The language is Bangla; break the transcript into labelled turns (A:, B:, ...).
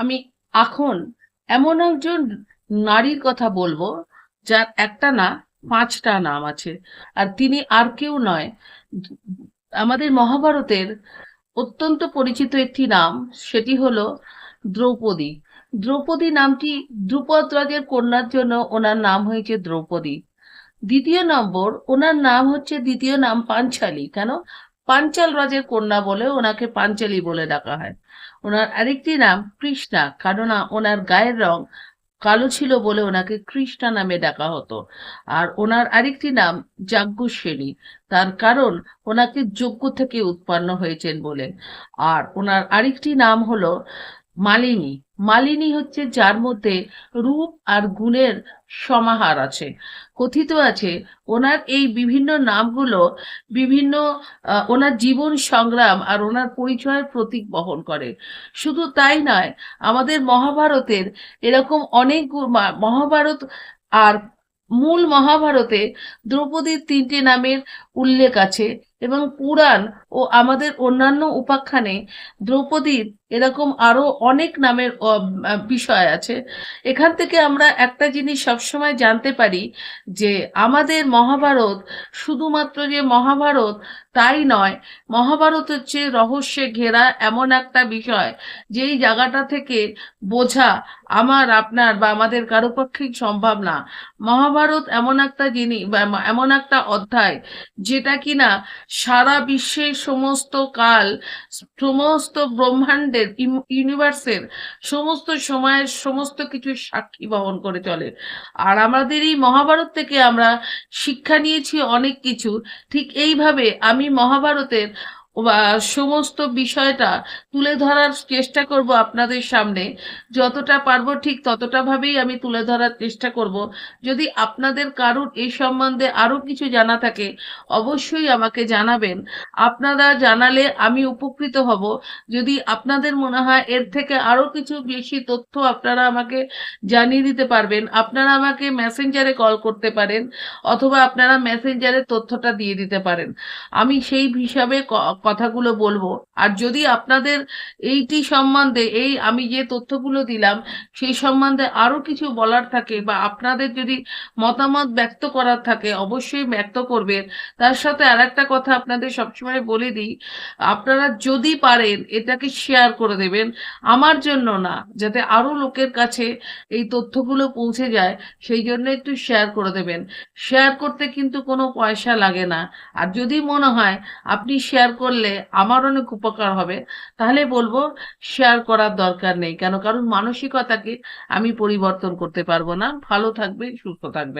A: আমি এখন এমন একজন নারীর কথা বলব, যার একটা না, পাঁচটা নাম আছে। আর তিনি আর কেউ নয়। আমাদের মহাভারতের অত্যন্ত পরিচিত একটি নাম, সেটি হলো দ্রৌপদী। দ্রৌপদী নামটি দ্রুপদ রাজের কন্যার জন্য ওনার নাম হয়েছে দ্রৌপদী। দ্বিতীয় নম্বর, ওনার নাম হচ্ছে দ্বিতীয় নাম পাঞ্চালী। কেন? পাঞ্চাল রাজের কন্যা বলে ওনাকে পাঞ্চালি বলে ডাকা হয়। ওনার আরেকটি নাম কৃষ্ণা কারণ ওনার গায়ের রং কালো ছিল বলে ওনাকে কৃষ্ণা নামে ডাকা হতো। আর ওনার আরেকটি নাম যাজ্ঞসেনী তার কারণ ওনাকে যজ্ঞ থেকে উৎপন্ন হয়েছেন বলে। আর ওনার আরেকটি নাম হলো মালিনী মালিনী হচ্ছে যার মধ্যে রূপ আর গুণের সমাহার আছে। কথিত আছে, ওনার এই বিভিন্ন নামগুলো বিভিন্ন ওনার জীবন সংগ্রাম আর ওনার পরিচয়ের প্রতীক বহন করে। শুধু তাই নয়, আমাদের মহাভারতের এরকম অনেক মহাভারত আর মূল মহাভারতে দ্রৌপদীর তিনটি নামের উল্লেখ আছে। এবং পুরাণ ও আমাদের অন্যান্য উপাখ্যানে দ্রৌপদীর এরকম আরও অনেক নামের বিষয় আছে। এখান থেকে আমরা একটা জিনিস সবসময় জানতে পারি যে আমাদের মহাভারত শুধুমাত্র যে মহাভারত তাই নয় মহাভারত হচ্ছে রহস্যে ঘেরা এমন একটা বিষয় যেই জায়গাটা থেকে বোঝা আমার, আপনার বা আমাদের কারও পক্ষেই সম্ভব না। মহাভারত এমন একটা জিনিস এমন একটা অধ্যায় যেটা কিনা সারা বিশ্বের সমস্ত কাল, সমস্ত ব্রহ্মাণ্ডের ইউ- ইউনিভার্সের সমস্ত সময়ের সমস্ত কিছু সাক্ষী বহন করে চলে। আর আমাদের এই মহাভারত থেকে আমরা শিক্ষা নিয়েছি অনেক কিছু। ঠিক এইভাবে আমি মহাভারতের সমস্ত বিষয়টা তুলে ধরার চেষ্টা করব আপনাদের সামনে। যতটা পারব ঠিক ততটা ভাবেই আমি তুলে ধরার চেষ্টা করব। যদি আপনাদের কারুর এই সম্বন্ধে আরও কিছু জানা থাকে, অবশ্যই আমাকে জানাবেন। আপনারা জানালে আমি উপকৃত হব। যদি আপনাদের মনে হয় এর থেকে আরও কিছু বেশি তথ্য আপনারা আমাকে জানিয়ে দিতে পারবেন, আপনারা আমাকে মেসেঞ্জারে কল করতে পারেন, অথবা আপনারা মেসেঞ্জারে তথ্যটা দিয়ে দিতে পারেন। আমি সেই হিসাবে কথাগুলো বলব। আর যদি আপনাদের এইটি সম্বন্ধে, এই আমি যে তথ্যগুলো দিলাম, সেই সম্বন্ধে আরও কিছু বলার থাকে বা আপনাদের যদি মতামত ব্যক্ত করার থাকে, অবশ্যই ব্যক্ত করবেন। তার সাথে আর একটা কথা আপনাদের সবসময় বলে দিই, আপনারা যদি পারেন এটাকে শেয়ার করে দেবেন। আমার জন্য না, যাতে আরও লোকের কাছে এই তথ্যগুলো পৌঁছে যায়, সেই জন্য একটু শেয়ার করে দেবেন। শেয়ার করতে কিন্তু কোনো পয়সা লাগে না। আর যদি মনে হয় আপনি শেয়ার করলে আমার অনেক উপকার হবে, তাহলে বলব শেয়ার করার দরকার নেই। কেন? কারণ মানসিকতাকে আমি পরিবর্তন করতে পারব না। ভালো থাকবে সুস্থ থাকবে